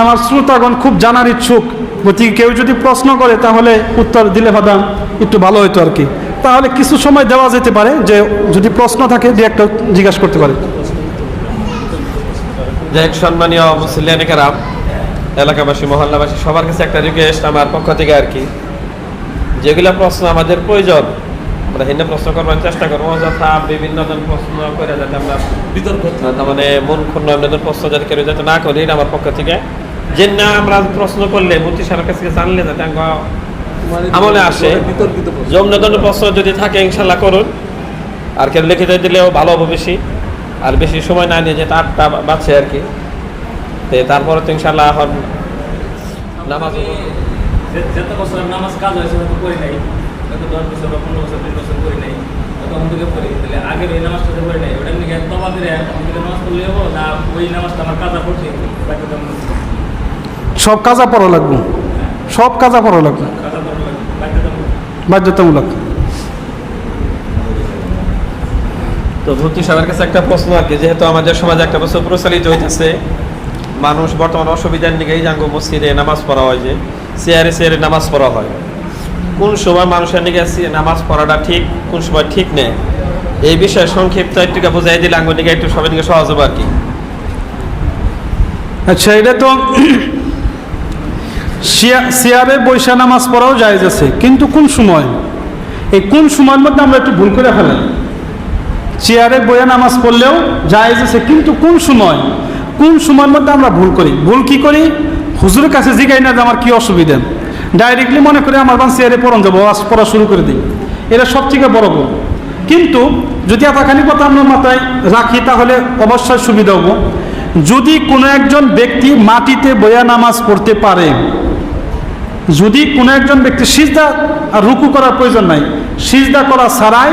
আমার শ্রোতাগণ খুব জানার ইচ্ছুক, বলছি কেউ যদি প্রশ্ন করে তাহলে উত্তর দিলে ভাদাম একটু ভালো হতো আর কি। তাহলে কিছু সময় দেওয়া যেতে পারে যে যদি প্রশ্ন থাকে যে একটা জিজ্ঞাসা করতে পারে। যাই হোক, সম্মানীয় মুসলিয়ান কেরাম এলাকাবাসী, মহল্লাবাসী, সবার কাছে একটা রিকোয়েস্ট আমার পক্ষ থেকে আর কি। যেগুলা প্রশ্ন আমাদের প্রয়োজন আমরা হিন্দে প্রশ্ন করবার চেষ্টা করব যথা বিভিন্ন জন প্রশ্ন করে যাতে আমরা বিতর্ক তার মানে মন ক্ষুণ্ণ অন্যদের প্রশ্ন যাতে কেউ যাতে না করি এটা আমার পক্ষ থেকে। যে না আমরা প্রশ্ন করলে মন্ত্রী সাহেবের কাছে জানলে যাতে আমলে আসে। অন্য ধরনের প্রশ্ন। যদি থাকে ইনশাল্লাহ করুন। আর কেউ লিখিত দিলেও ভালো হবে বেশি। আর বেশি সময় না নিয়ে যেতে আটটা বাজছে আর কি। তো তারপরে তো ইনশাল্লাহ এখন নামাজ যত বছর নামাজ কাজ হয়েছে হয়তো করি নাই। হয়তো দশ বছর বা পনেরো বছর বিশ বছর করি নাই তখন থেকে পড়ি তাহলে আগের ওই নামাজটা তো করি নাই। ওটা নিয়ে তবা দিলে তখন থেকে নামাজ পড়লে হব না ওই নামাজটা আমার কাজা পড়ছে বাকি তো সব কাজা পড়া লাগবে? সব কাজা পড়া লাগবে? কাজা বাধ্যতামূলক। তো ভর্তি সাহেবের কাছে একটা প্রশ্ন আর কি যেহেতু আমাদের সমাজে একটা বছর প্রচলিত হইতেছে মানুষ বর্তমান অসুবিধার দিকে এই জাঙ্গো মসজিদে নামাজ পড়া হয় যে চেয়ারে চেয়ারে নামাজ পড়া হয়। কোন সময় মানুষের দিকে নামাজ পড়াটা ঠিক, কোন সময় ঠিক নেই। এই বিষয়ে সংক্ষিপ্ত একটু বোঝাই দিলে আঙ্গুর দিকে একটু সবাই দিকে সহজ হবে আর কি। আচ্ছা এটা তো চেয়ারে বৈশা নামাজ পড়াও জায়েজ আছে, কিন্তু কোন সময়? এই কোন সময়ের মধ্যে আমরা একটু ভুল করে ফেলেন? চেয়ারে বইয়া নামাজ পড়লেও জায়েজ আছে, কিন্তু কোন সময়? কোন সময়ের মধ্যে আমরা ভুল করি? ভুল কি করি? হুজুরের কাছে জিগাই না যে আমার কি অসুবিধা। ডাইরেক্টলি মনে করে আমার বান চেয়ারে পড়ন যাব পড়া শুরু করে দিই। এটা সব থেকে বড় ভুল। কিন্তু যদি এতখানি কথা আমরা মাথায় রাখি, তাহলে অবশ্যই সুবিধা হব। যদি কোনো একজন ব্যক্তি মাটিতে বয়া নামাজ পড়তে পারে, যদি কোনো একজন ব্যক্তি সিজদা আর রুকু করার প্রয়োজন নাই, সিজদা করা ছাড়াই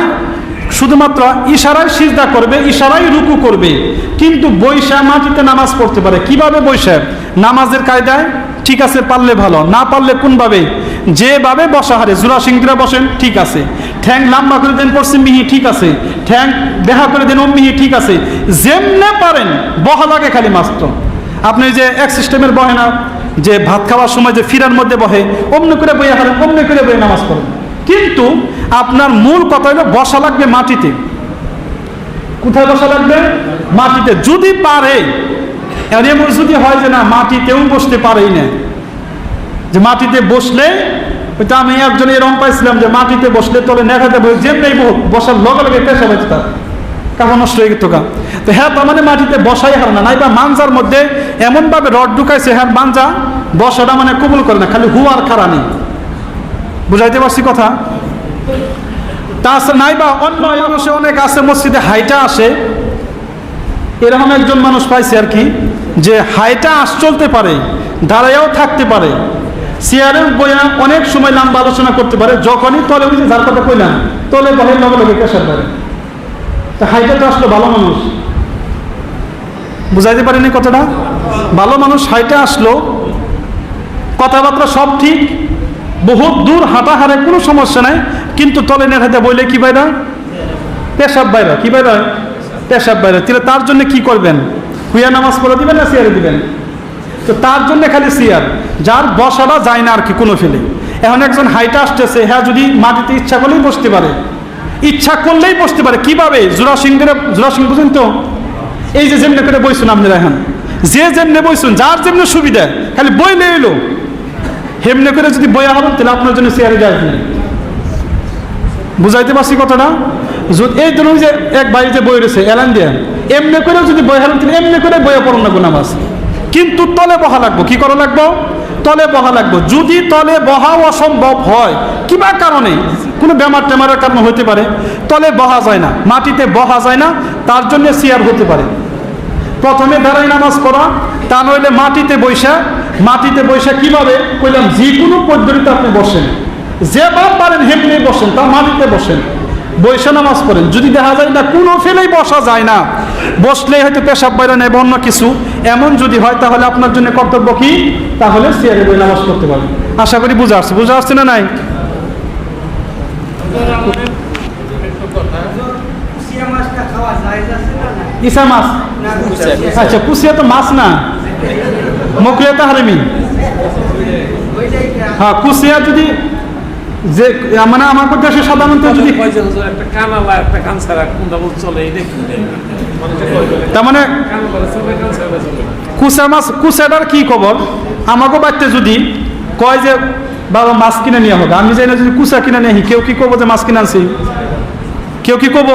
শুধুমাত্র ইশারায় সিজদা করবে, ইশারায় রুকু করবে। কিন্তু বৈশা মাটিতে নামাজ পড়তে পারে। কীভাবে বৈশা? নামাজের কায়দায় ঠিক আছে, পারলে ভালো। না পারলে কোনভাবে? যেভাবে বসা হারে, জোড়া সিংরা বসেন, ঠিক আছে। ঠ্যাং লাম্বা করে দেন পশ্চিম মিহি, ঠিক আছে। ঠ্যাং বেহা করে দেন মিহি, ঠিক আছে। যেমনে পারেন, বহা লাগে খালি মাস্ত আপনি যে এক সিস্টেমের বহে না, যে ভাত খাওয়ার সময় যে ফিরার মধ্যে বহে, অমনি করে বইয়া হারেন, অমনি করে বইয়ে নামাজ পড়েন। কিন্তু আপনার মূল কথা হলো বসা লাগবে মাটিতে। কোথায় বসা লাগবে? মাটিতে। যদি পারে আর এমন যদি হয় যে না, মাটিতেও বসতে পারেই না। যে মাটিতে বসলে, ওইটা আমি একজন এরকম পাইছিলাম যে মাটিতে বসলে তবে নেখাতে বই যেমনি হোক বসার লগে লগে পেশা হয়েছে তার। কাপড় নষ্ট হয়ে গেত গা। তো হ্যাঁ তার মানে মাটিতে বসাই হার না, নাইবা মাঞ্জার মধ্যে এমনভাবে রড ঢুকাইছে হ্যাঁ মাঞ্জা, বসাটা মানে কবুল করে না, খালি হুয়ার খারা নেই। বুঝাইতে পারছি কথা? তাছাড়া নাইবা অন্য মানুষে অনেক আছে, মসজিদে হাইটা আসে। এরকম একজন মানুষ পাইছে আর কি। যে হাইটা আস চলতে পারে দাঁড়াইয়াও থাকতে পারে। চেয়ারে বইয়া অনেক সময় লম্বা আলোচনা করতে পারে, যখনই তলে বুঝে যার কথা কইলাম তলে বহে লগে লগে পেশার পারে তা হাইটা তো আসলো ভালো মানুষ। বুঝাইতে পারিনি কথাটা? ভালো মানুষ হাইটা আসলো, কথাবার্তা সব ঠিক, বহুত দূর হাঁটা হারে কোনো সমস্যা নাই, কিন্তু তলে নেখাতে বইলে কি বাইরা পেশাব বাইরা কি বাইরা পেশাব বাইরা তাহলে তার জন্য কি করবেন? হুইয়া নামাজ পড়ে দিবেন না চেয়ারে দিবেন? তো তার জন্য খালি চেয়ার যার বসাটা যায় না আর কি, কোনো ফেলে এখন একজন হাইটা আসতেছে হ্যাঁ যদি মাটিতে ইচ্ছা করলেই বসতে পারে। ইচ্ছা করলেই বসতে পারে, কীভাবে? জোড়া সিংহের, জোড়া সিং বুঝেন তো? এই যে যেমনি করে বইছুন আপনারা এখন। যে যেমনি বইছুন যার যেমনি সুবিধা, খালি বইলে এলো। হেমনে করে যদি বইয়া হবেন, তাহলে আপনার জন্য চেয়ারে যায় বুঝাইতে পারছি কথাটা? যদি এই ধরুন যে এক ভাই যে বই রয়েছে, এলান দিয়ে, এমনি করে যদি বই হারেন তাহলে এমনি করে বইয়া পড়ুন না নামাজ? কিন্তু তলে বহা লাগবো, কি করা লাগবো? তলে বহা লাগবো। যদি তলে বহা অসম্ভব হয় কিবা কারণে? কোনো বেমার টেমারের কারণে হতে পারে। তলে বহা যায় না, মাটিতে বহা যায় না, তার জন্য চেয়ার হতে পারে। প্রথমে দাঁড়াই নামাজ পড়া, তা নইলে মাটিতে বৈশা মাটিতে বৈশা কীভাবে? কইলাম, যে কোনো পদ্ধতিতে আপনি বসেন। যে বাপ পারেন, হেমনি বসেন তা মাটিতে বসেন। বৈশা নামাজ পড়েন। যদি দেখা যায় না, কোনো ফেলেই বসা যায় না। বসলেই হয়তো পেশাব বাইরে নেব অন্য কিছু। এমন যদি হয়, তাহলে আপনার জন্য কর্তব্য কি? তাহলে চেয়ারে বই নামাজ পড়তে পারবেন আশা করি বুঝা আসছে। বুঝা আসছে না নাই? ইসা মাছ? আচ্ছা কুচিয়া তো মাছ না। মকরিয়া তাহারিমি হ্যাঁ কুসিয়া যদি যে মানে আমার দেশে সাধারণত যদি একটা কানালা একটা কানসার কোনটা চলে তার মানে কুসা মাছ কুসাটার কি খবর? আমাকে বাড়তে যদি কয় যে বাবা মাছ কিনে নিয়ে হবে আমি জানি না যদি কুসা কিনে নিয়ে কেউ কি কব যে মাছ কিনে আনছি? কেউ কি কব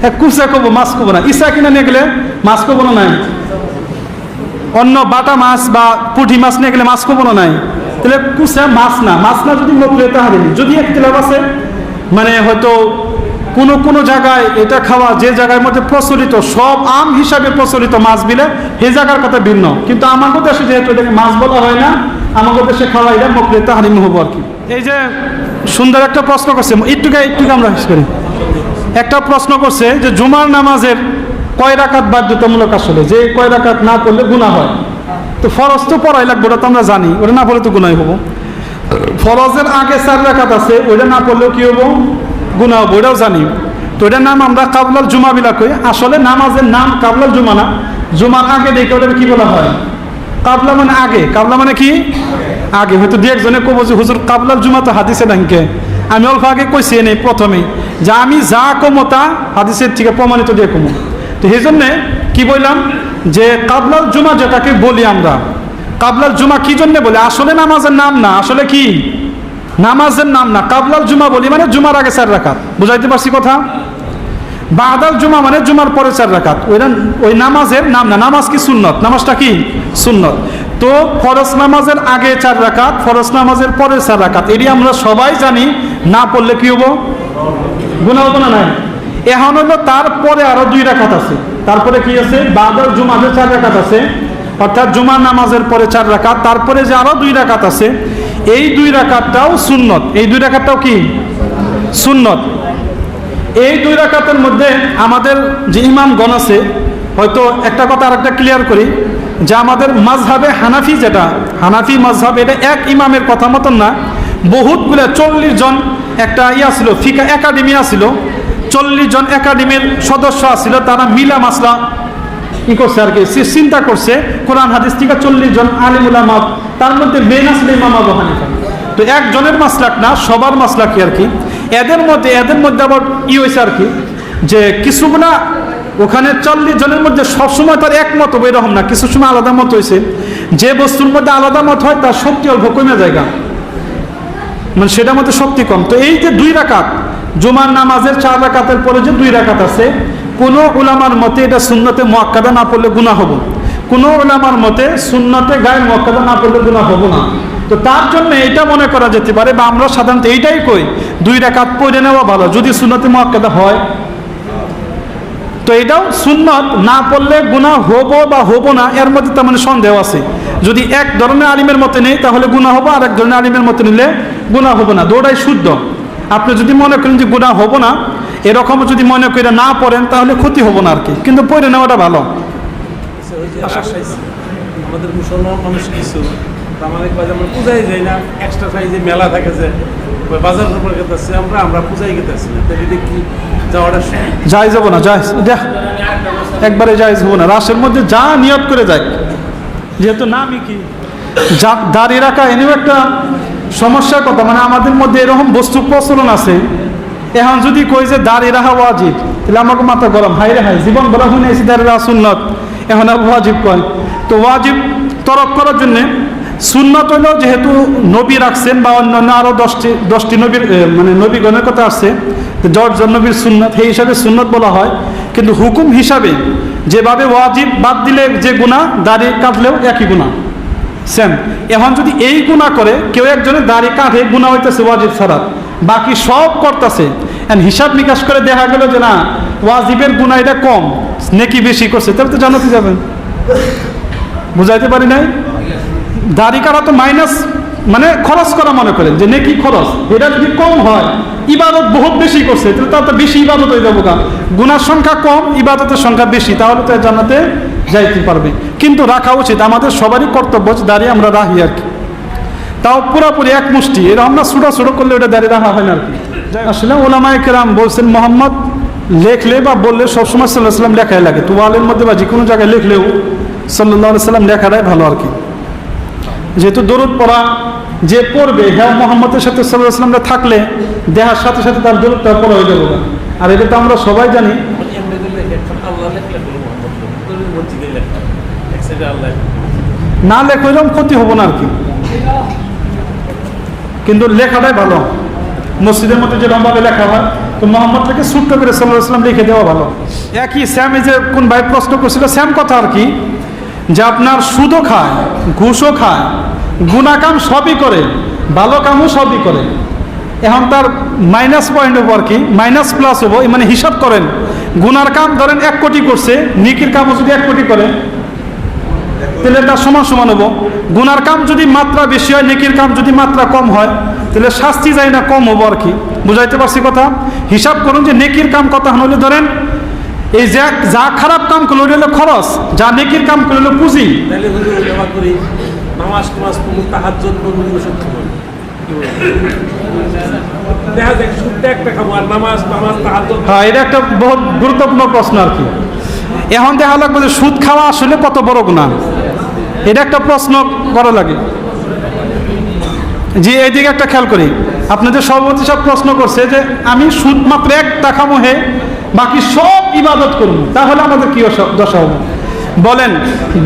হ্যাঁ কুসা কব মাছ কব না। ইসা কিনে নিয়ে গেলে মাছ কব না নাই? অন্য বাটা মাছ বা পুঁটি মাছ নিয়ে গেলে মাছ কব না নাই? তাহলে কুসা মাছ না মাছ না যদি মকলে তাহারিনি যদি একতলাপ আছে মানে হয়তো কোনো কোনো জায়গায় এটা খাওয়া, যে জায়গার মধ্যে প্রচলিত, সব আম হিসাবে প্রচলিত মাছ বিলে, সেই জায়গার কথা ভিন্ন। কিন্তু আমাদের দেশে যেহেতু এটাকে মাছ বলা হয় না আমাদের দেশে খাওয়া এটা মকলে তাহারিমি হব আর কি। এই যে সুন্দর একটা প্রশ্ন করছে, একটুকে একটুকে আমরা শেষ করি। একটা প্রশ্ন করছে যে, জুমার নামাজের কয় রাকাত বাধ্যতামূলক আসলে? যে কয় রাকাত না করলে গুণা হয়? তো ফরজ তো পড়াই লাগবে, ওটা তো আমরা জানি। ওটা না পড়লে তো গুণাই হব। ফরজের আগে চার রাকাত আছে, ওইটা না পড়লেও কি হব? গুণা হব ওটাও জানি। তো ওইটার নাম আমরা কাবলাল জুমা বিলা কই। আসলে নামাজের নাম কাবলাল জুমা না। জুমার আগে দেখে ওটা কি বলা হয়? কাবলা মানে আগে। কাবলা মানে কি? আগে। হয়তো দু একজনে কব যে, হুজুর, কাবলাল জুমা তো হাদিসে নাকি আমি অল্প আগে কইছি নেই প্রথমে যে আমি যা কমো তা হাদিসের থেকে প্রমাণিত দিয়ে কমো। তো সেই জন্যে কি বললাম? যে কাবলাল জুমা যেটাকে বলি আমরা। কাবলাল জুমা কি জন্য বলে? আসলে নামাজের নাম না, আসলে কি? নামাজের নাম না, কাবলাল জুমা বলি মানে জুমার আগে চার রাখাত বুঝাইতে পারছি কথা? বাদাল জুমা মানে জুমার পরে চার রাখাত ওইটা ওই নামাজের নাম না, নামাজ কি সুন্নত? নামাজটা কি? সুন্নত। তো ফরজ নামাজের আগে চার রাকাত, ফরজ নামাজের পরে চার রাকাত। এটি আমরা সবাই জানি, না পড়লে কি হব? গুণা হতো না নাই? এখন হলো তারপরে আরও দুই রাকাত আছে। তারপরে কি আছে? বাদাল জুমাতে চার রাকাত আছে। অর্থাৎ জুমার নামাজের পরে চার রাকাত, তারপরে যে আরও দুই রাকাত আছে, এই দুই রাকাতটাও সুন্নত। এই দুই রাকাতটাও কি? সুন্নত। এই দুই রাকাতের মধ্যে আমাদের যে ইমামগণ আছে, হয়তো একটা কথা আর একটা ক্লিয়ার করি, যে আমাদের মাঝহাবে হানাফি যেটা, হানাফি মাঝহাব এটা এক ইমামের কথা মতন না, বহুতগুলো চল্লিশ জন একটা ইয়া ছিল, ফিকা একাডেমি আছিল চল্লিশ জন একাডেমির সদস্য আছিল, তারা মিলা মাসলা ই করছে আর কি চিন্তা করছে, কোরআন হাদিস থেকে চল্লিশ জন আলিমুলামা তার মধ্যে মেন আসলে ইমাম আবু তো একজনের মাসলাক না, সবার মাসলাকি আর কি? এদের মধ্যে এদের মধ্যে আবার ই হয়েছে আর কি, যে কিছুগুলা ওখানে চল্লিশ জনের মধ্যে সবসময় তার একমত হবে এরকম না, কিছু সময় আলাদা মত হয়েছে যে বস্তুর মধ্যে আলাদা মত হয়, তার শক্তি অল্প কমে জায়গা মানে সেটার মধ্যে শক্তি কম। তো এই যে দুই রাকাত জুমার নামাজের চার রাকাতের পরে যে দুই রাকাত আছে, কোনো ওলামার মতে এটা শূন্যতে মোয়াক্কাদা না পড়লে গুণা হব কোনো ওলামার মতে শূন্যতে গায়ে মোয়াক্কাদা না পড়লে গুণা হব না। তো তার জন্য এটা মনে করা যেতে পারে বা আমরা সাধারণত এইটাই কই, দুই রাকাত পড়ে নেওয়া ভালো, যদি শূন্যতে মোয়াক্কাদা হয়। তো এটাও সুন্নত, না পড়লে গুণা হব বা হব না, এর মধ্যে তার মানে সন্দেহ আছে। যদি এক ধরনের আলিমের মতে নেই, তাহলে গুণা হব আর এক ধরনের আলিমের মতে নিলে গুণা হব না। দুটাই শুদ্ধ। আপনি যদি মনে করেন যে গুণা হব না এরকম যদি মনে করে না পড়েন তাহলে ক্ষতি হব না আর কি কিন্তু পড়ে নেওয়াটা ভালো। আচ্ছা, আমাদের মুসলমান মানুষ কিছু আমাদের আমরা পূজাই যাই না এক্সট্রা সাইজে মেলা থাকে যে বাজার গেতেছি আমরা আমরা পূজাই গেতেছি না। তাহলে এটা যাওয়াটা যাই যাব না যাই দেখ একবারে যাই না। রাসের মধ্যে যা নিয়ত করে যায় যেহেতু নামই কি? যা দাঁড়িয়ে রাখা এনেও একটা সমস্যার কথা মানে আমাদের মধ্যে এরকম বস্তু প্রচলন আছে। এখন যদি কই যে দাঁড়িয়ে রাখা ওয়াজিব তাহলে আমাকে মাথা গরম। হাই রে হাই জীবন বলা শুনে এসে দাঁড়িয়ে রাখা সুন্নত। এখন আর ওয়াজিব কয়? তো ওয়াজিব তরক করার জন্যে সুন্নত হলো যেহেতু নবী রাখছেন বা অন্যান্য আরও দশটি দশটি নবীর মানে নবীগণের কথা আসছে দশজন নবীর সুন্নত, সেই হিসাবে সুন্নত বলা হয়। কিন্তু হুকুম হিসাবে যেভাবে ওয়াজিব বাদ দিলে যে গুণা দাড়ি কাটলেও একই গুণা সেম। এখন যদি এই গুণা করে, কেউ একজনের দাড়ি কাটে গুণা হইতেছে ওয়াজিব ছাড়া, বাকি সব করতেছে। হিসাব নিকাশ করে দেখা গেল যে না, ওয়াজিবের গুণা এটা কম, নেকি বেশি করছে। তাহলে তো জানাতে যাবেন। বুঝাইতে পারি নাই? দাড়ি কাটা তো মাইনাস মানে খরচ করা মনে করেন, যে নেকি খরচ, এটা যদি কম হয় ইবাদত বহুত বেশি করছে, তাহলে তার তো বেশি ইবাদত হয়ে যাব গা। গুনার সংখ্যা কম, ইবাদতের সংখ্যা বেশি, তাহলে তো জানাতে যাইতে পারবে। কিন্তু রাখা উচিত, আমাদের সবারই কর্তব্য দাঁড়িয়ে আমরা রাখি আর কি। তাও পুরোপুরি এক মুষ্টি এরকম না ছোটো ছোটো করলে ওটা দাঁড়িয়ে রাখা হয় না আর কি। আসলে ওলামায় কেরাম বলছেন, মোহাম্মদ, লেখলে বা বললে সবসময় সাল্লাহ সাল্লাম লেখাই লাগে। তোয়ালের মধ্যে বা যে কোনো জায়গায় লিখলেও সাল্লাহ সাল্লাম লেখাটাই ভালো আর কি। যেহেতু দরুদ পড়া যে পড়বে হ্যাঁ মোহাম্মদের সাথে সাল্লাহ সাল্লামটা থাকলে দেহার সাথে সাথে তার দরুদটা পড়া হয়ে যাবে আর এটা তো আমরা সবাই জানি। না লেখা হইলেও ক্ষতি হব না আর কি। কিন্তু লেখাটাই ভালো। মসজিদের মধ্যে যেরকমভাবে লেখা হয় তো মোহাম্মদটাকে ছোট্ট করে সাল্লাহ সাল্লাম লিখে দেওয়া ভালো। একই স্যাম এই যে কোন ভাই প্রশ্ন করছিল স্যাম কথা আর কি যে আপনার সুদও খায় ঘুষও খায় গুণাকাম সবই করে ভালো কামও সবই করে। এখন তার মাইনাস পয়েন্ট হব আর কি মাইনাস প্লাস হব মানে হিসাব করেন, গুনার কাম ধরেন এক কোটি করছে, নিকির কামও যদি এক কোটি করে, তাহলে তার সমান সমান হব। গুনার কাম যদি মাত্রা বেশি হয়, নেকির কাম যদি মাত্রা কম হয়, তাহলে শাস্তি যায় না, কম হব আর কি। বুঝাইতে পারছি কথা? হিসাব করুন যে নেকির কাম কত হলে ধরেন, এই যা যা খারাপ কাম করল খরচ, যা নেকির কাম করল পুঁজি। নামাজ টামাজ তাহার দেখা আর নামাজ নামাজ তাহার হ্যাঁ এটা একটা বহুত গুরুত্বপূর্ণ প্রশ্ন আর কি। এখন দেখা সুদ খাওয়া আসলে কত এটা একটা প্রশ্ন করা লাগে। এইদিকে একটা খেয়াল করি। আপনাদের সভাপতি সব প্রশ্ন করছে যে, আমি সুদ মাত্র এক টাকা মোহে বাকি সব ইবাদত করব। তাহলে আমাদের কি দশা হবে? বলেন,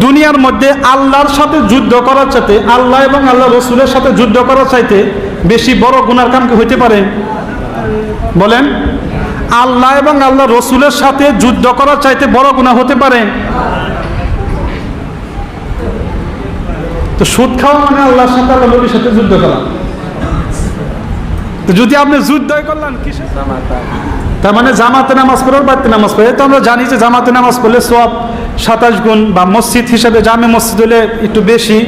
দুনিয়ার মধ্যে আল্লাহর সাথে যুদ্ধ করার চাইতে, আল্লাহ এবং আল্লাহ রসুলের সাথে যুদ্ধ করার চাইতে বেশি বড় গুনার কাম কি হইতে পারে? বলেন, আল্লাহ এবং আল্লাহ রসুলের সাথে যুদ্ধ করার চাইতে বড় গুণা হতে পারে। তো সুদ খাওয়া মানে আল্লাহর সাথে আল্লাহ সাথে যুদ্ধ করা। যদি আপনি যুদ্ধই করলেন কিসে তার মানে জামাতে নামাজ পড়ার বাড়িতে নামাজ পড়ে। তো আমরা জানি যে জামাতে নামাজ পড়লে সব সাতাশ গুণ বা মসজিদ হিসাবে জামে মসজিদ হলে একটু বেশি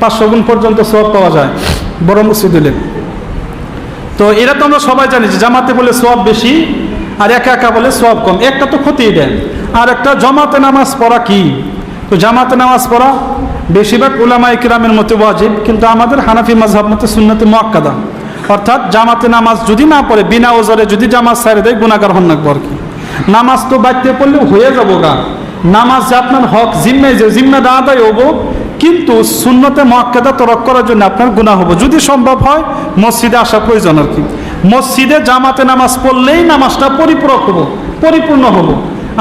পাঁচশো গুণ পর্যন্ত সব পাওয়া যায়, বড় মসজিদ হলে। তো এরা তো আমরা সবাই জানি যে জামাতে বলে সব বেশি আর একা একা বলে সব কম। একটা তো ক্ষতিই দেয়। আর একটা জামাতে নামাজ পড়া কি? তো জামাতে নামাজ পড়া বেশিরভাগ উলামা ইকরামের মতো ওয়াজিব, কিন্তু আমাদের হানাফি মাজহাব মতো সুন্নতে মোয়াক্কাদা অর্থাৎ জামাতে নামাজ যদি না পড়ে, বিনা ওজরে যদি জামাজ সারে দেয় গুণাগার হন নাকবো আর কি? নামাজ তো বাড়তে পড়লেও হয়ে যাব গা। নামাজ যে আপনার হক জিম্মে যে জিম্মেদা আদায় হব, কিন্তু শূন্যতে মক্কেদা তরক করার জন্য আপনার গুণা হব। যদি সম্ভব হয়, মসজিদে আসা প্রয়োজন আর কি। মসজিদে জামাতে নামাজ পড়লেই নামাজটা পরিপূরক হব, পরিপূর্ণ হব।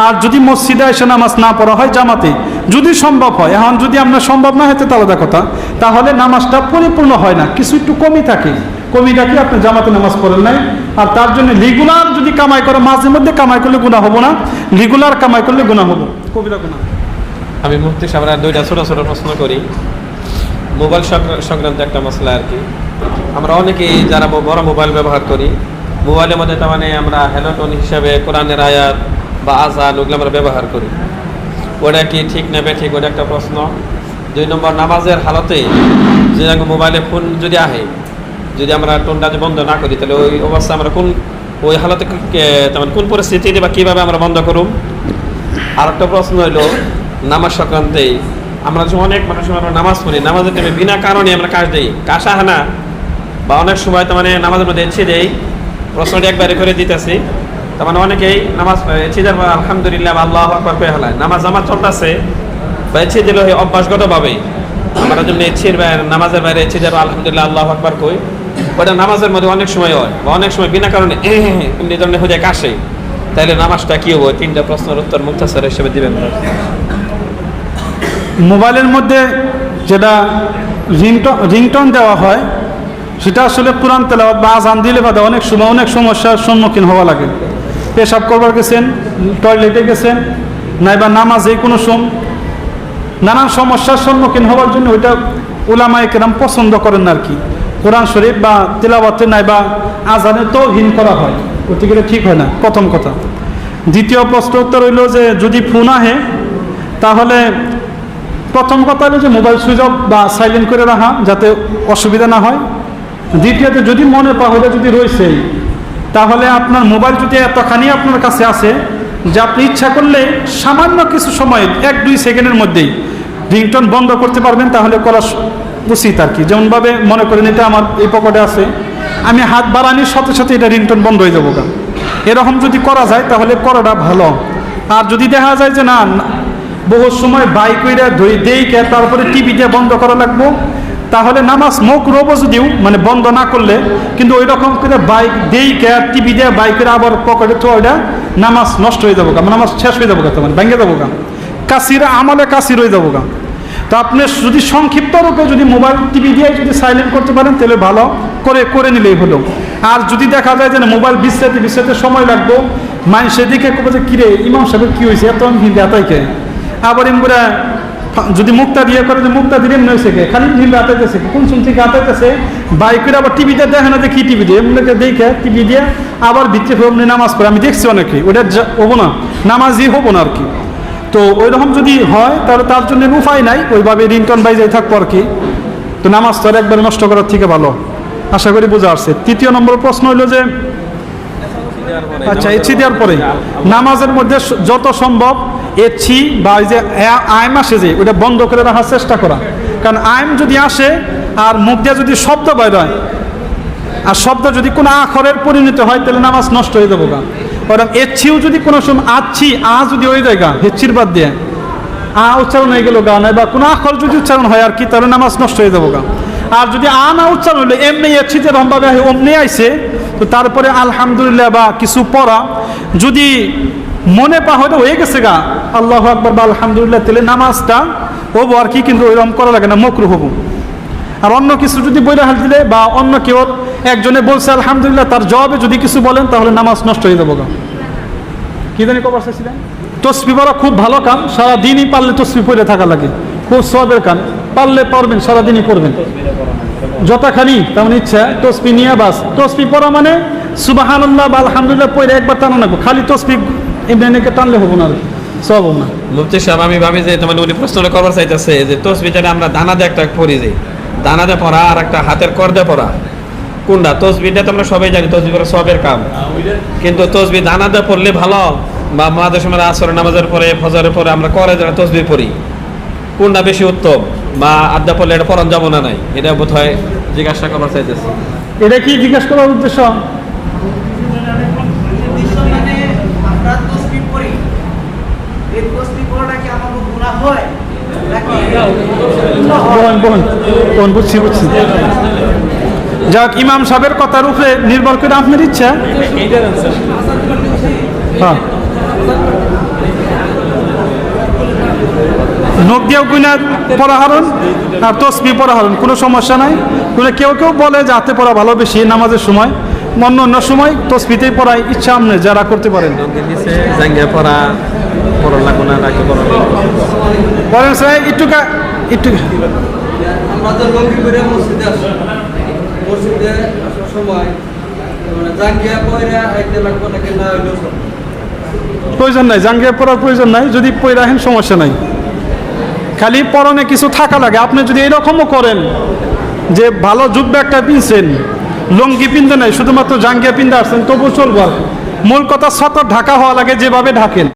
আর যদি মসজিদে এসে নামাজ না পড়া হয় জামাতে, যদি সম্ভব হয়, এখন যদি আমরা সম্ভব না হতে তাহলে কথা। তাহলে নামাজটা পরিপূর্ণ হয় না, কিছু একটু কমই থাকে। কমই রাখি আপনি জামাতে নামাজ পড়েন নাই। আর তার জন্য রেগুলার যদি কামাই করে, মাঝে মধ্যে কামাই করলে গুণা হব না। রেগুলার কামাই করলে গুণা হব। কবিরা গুণা আমি মুক্তি সামনে দুইটা ছোট ছোট প্রশ্ন করি। মোবাইল সংক্রান্ত একটা মশলা আর কি। আমরা অনেকেই যারা বড় মোবাইল ব্যবহার করি, মোবাইলের মধ্যে তার মানে আমরা হ্যালোটন হিসাবে কোরআনের আয়াত বা আজান ওগুলো আমরা ব্যবহার করি। ওটা কি ঠিক নেবে ঠিক ওটা একটা প্রশ্ন। দুই নম্বর, নামাজের হালতে যে মোবাইলে ফোন যদি আহে যদি আমরা টোনটা বন্ধ না করি, তাহলে ওই অবস্থা আমরা কোন, ওই হালতে কি- কে- তার মানে কোন পরিস্থিতিতে বা কীভাবে আমরা বন্ধ করুম? আর একটা প্রশ্ন হলো নামাজ সংক্রান্তে আমরা যখন অনেক মানুষ আমরা নামাজ পড়ি, নামাজের টাইমে বিনা কারণে আমরা কাজ দিই কাশা হানা বা অনেক সময় তার মানে নামাজের মধ্যে এছে দেই, প্রশ্নটি একবারে করে দিতেছি। তার মানে অনেকেই নামাজ দেওয়ার পর আলহামদুলিল্লাহ আল্লাহ আকবার করে হেলায় নামাজ আমার চলতেছে, বা এছে দিল অভ্যাসগতভাবে। আমরা জন্য এছির বাইরে, নামাজের বাইরে এছে যাব আলহামদুলিল্লাহ আল্লাহ আকবার কই। ওটা নামাজের মধ্যে অনেক সময় হয়, বা অনেক সময় বিনা কারণে এমনি ধরনের হয়ে কাশে। তাইলে নামাজটা কি হবে? তিনটা প্রশ্নের উত্তর মুক্তাসর হিসেবে দিবেন মোবাইলের মধ্যে যেটা রিংটন রিংটন দেওয়া হয়, সেটা আসলে কোরআন তেলাওয়াত বা আজান দিলে বাদে অনেক সময় অনেক সমস্যার সম্মুখীন হওয়া লাগে। পেশাব করবার গেছেন, টয়লেটে গেছেন, নাইবা নামাজে কোনো সম নানান সমস্যার সম্মুখীন হওয়ার জন্য ওইটা ওলামায় কেরাম পছন্দ করেন আর কি। কোরআন শরীফ বা তেলাওয়াতে নাইবা আজানে তো হীন করা হয়। ওটি গেলে ঠিক হয় না, প্রথম কথা। দ্বিতীয় প্রশ্ন উত্তর হইল যে, যদি ফোন আহে, তাহলে প্রথম কথা হলো যে মোবাইল সুইচ অফ বা সাইলেন্ট করে রাখা যাতে অসুবিধা না হয়। দ্বিতীয়ত যদি মনে পাহলে যদি রয়েছে, তাহলে আপনার মোবাইল যদি এতখানি আপনার কাছে আছে যে আপনি ইচ্ছা করলে সামান্য কিছু সময়, এক দুই সেকেন্ডের মধ্যেই রিংটন বন্ধ করতে পারবেন, তাহলে করা উচিত আর কি। যেমনভাবে মনে করেন এটা আমার এই পকেটে আছে, আমি হাত বাড়ানির সাথে সাথে এটা রিংটন বন্ধ হয়ে যাব গা। এরকম যদি করা যায় তাহলে করাটা ভালো। আর যদি দেখা যায় যে না বহু সময় বাইক কইরা ধুই দেই কে, তারপরে টিভি দিয়ে বন্ধ করা লাগবো, তাহলে নামাজ মুখ রোবো যদিও মানে বন্ধ না করলে, কিন্তু ওই রকম করে বাইক দেই কে, টিভি দিয়ে বাইকের আবার পকেটে তো ওইটা নামাজ নষ্ট হয়ে যাব গা মানে নামাজ শেষ হয়ে যাব গা মানে ভেঙে যাব গা। কাশির আমলে কাশির হয়ে যাব গা। তো আপনি যদি সংক্ষিপ্ত রূপে যদি মোবাইল টিভি দিয়ে যদি সাইলেন্ট করতে পারেন, তাহলে ভালো করে করে নিলেই হলো। আর যদি দেখা যায় যে মোবাইল বিশ্রাতে বিশ্রাতে সময় লাগবো মানুষ সেদিকে যে, কিরে, ইমাম সাহেব, কি হয়েছে এত আমি হিন্দি এতাইকে আবার এমরা যদি মুক্তা দিয়ে করে মুক্তা দিলে এমনি হয়েছে খালি হিন্দি আতাইতেছে কোন শুন থেকে আতাইতেছে? বাইকের আবার টিভিতে দেখে না যে কি টিভি দিয়ে? এমনি দেখে টিভি দিয়ে আবার ভিত্তি নামাজ পড়ে। আমি দেখছি অনেকে, ওটা হব না। নামাজই হব না আর কি। তো ওই রকম যদি হয়, তাহলে তার জন্য উপায় নাই। ওইভাবে রিংটন বাইজাই থাকব আর কি। তো নামাজ তো একবার নষ্ট করার থেকে ভালো। আশা করি বোঝা আসছে। তৃতীয় নম্বর প্রশ্ন হলো যে আচ্ছা এছি দেওয়ার পরে। নামাজের মধ্যে যত সম্ভব এছি বা ওই যে আ- আইম আসে যে ওটা বন্ধ করে রাখার চেষ্টা করা। কারণ আইম যদি আসে, আর মুখ দিয়ে যদি শব্দ বাইর হয়, আর শব্দ যদি কোনো আখরের পরিণত হয়, তাহলে নামাজ নষ্ট হয়ে যাব গা। ওরকম এচ্ছিও যদি কোনো সময় আচ্ছি, আ যদি ওই যায় গা হেচ্ছির বাদ দিয়ে। আ উচ্চারণ হয়ে গেল গা নয় বা কোনো আখর যদি উচ্চারণ হয় আর কি, তাহলে নামাজ নষ্ট হয়ে যাব গা। আর যদি আ না উচ্চারণ হলে এমনি এচ্ছি যে রমভাবে অমনি আইছে, তো তারপরে আলহামদুলিল্লাহ বা কিছু পড়া, যদি মনে পা হয়তো হয়ে গেছে গা, আল্লাহ আকবর বা আলহামদুলিল্লাহ, তাহলে নামাজটা হব আর কি, কিন্তু ওইরকম করা লাগে না, মকরু হব। আর অন্য কিছু যদি বইরা হাল দিলে বা অন্য কেউ একজনে বলছে, আলহামদুলিল্লাহ, তার জবাবে যদি কিছু বলেন, তাহলে নামাজ নষ্ট হয়ে যাব গা। কি জানি কবার চাইছিলেন তসবি পড়া খুব ভালো কাম সারা দিনই পারলে তসবি পড়ে থাকা লাগে। খুব সবের কাম, পারলে পারবেন, সারাদিনই করবেন। যতখানি, তেমন ইচ্ছা তসবি নিয়ে বাস। তসবি পড়া মানে সুবাহান বা আলহামদুলিল্লাহ পড়ে একবার টানা লাগবো খালি তসবি এমনি টানলে হব না। সব না। মুফতি সাহেব, আমি ভাবি যে তোমার উনি প্রশ্নটা করবার চাইতেছে, যে তসবিটা আমরা দানা দিয়ে একটা পড়ি যে। দানা দিয়ে পড়া আর একটা হাতের কর্দে পড়া। কোনটা? তসবিটা তো আমরা সবাই জানি তসবি করা সবের কাম। কিন্তু তসবি দানা দিয়ে পড়লে ভালো। বা মাদের সময় আসর নামাজের পরে ফজরের পরে আমরা করে যারা তসবি পড়ি। কোনটা বেশি উত্তম? বা আড্ডা পড়লে এটা পড়ান যাব না নাই? এটা বোধ হয় জিজ্ঞাসা করার চাইতেছে। এটা কি জিজ্ঞাসা করার উদ্দেশ্য নির্দিষ্ট মানে আমরা তসবি পড়ি এই তসবি পড়াটা কি আমার গুণা হয় নাকি গুনাহ হয়? যাক, ইমাম সাহেবের কথার উপরে নির্ভর করে আপনার ইচ্ছা। হ্যাঁ। নখ দিয়েও গুনা পড়া আর তসবি পড়া হারণ কোনো সমস্যা নাই। কোনো কেউ কেউ বলে যে হাতে পড়া ভালো বেশি নামাজের সময়, অন্য অন্য সময় তসবিতেই পড়ায় ইচ্ছা আপনি যারা করতে পারেন। পড়া পড়া লাগবো না নাকি পড়া পরেন স্যার একটু একটু আমরা লঙ্গি করে মসজিদে আসি। মসজিদে আসার সময় মানে জাঙ্গিয়া পয়রা আইতে লাগবো নাকি না প্রয়োজন নাই জাঙ্গিয়া পড়ার প্রয়োজন নাই। যদি পই রাখেন সমস্যা নাই। খালি পরনে কিছু থাকা লাগে। আপনি যদি এরকমও করেন যে ভালো জুব্বা একটা পিনছেন লঙ্গি পিনতে নাই শুধুমাত্র জাঙ্গিয়া পিনতে আসছেন তবু চলবো মূল কথা সতর ঢাকা হওয়া লাগে যেভাবে ঢাকেন।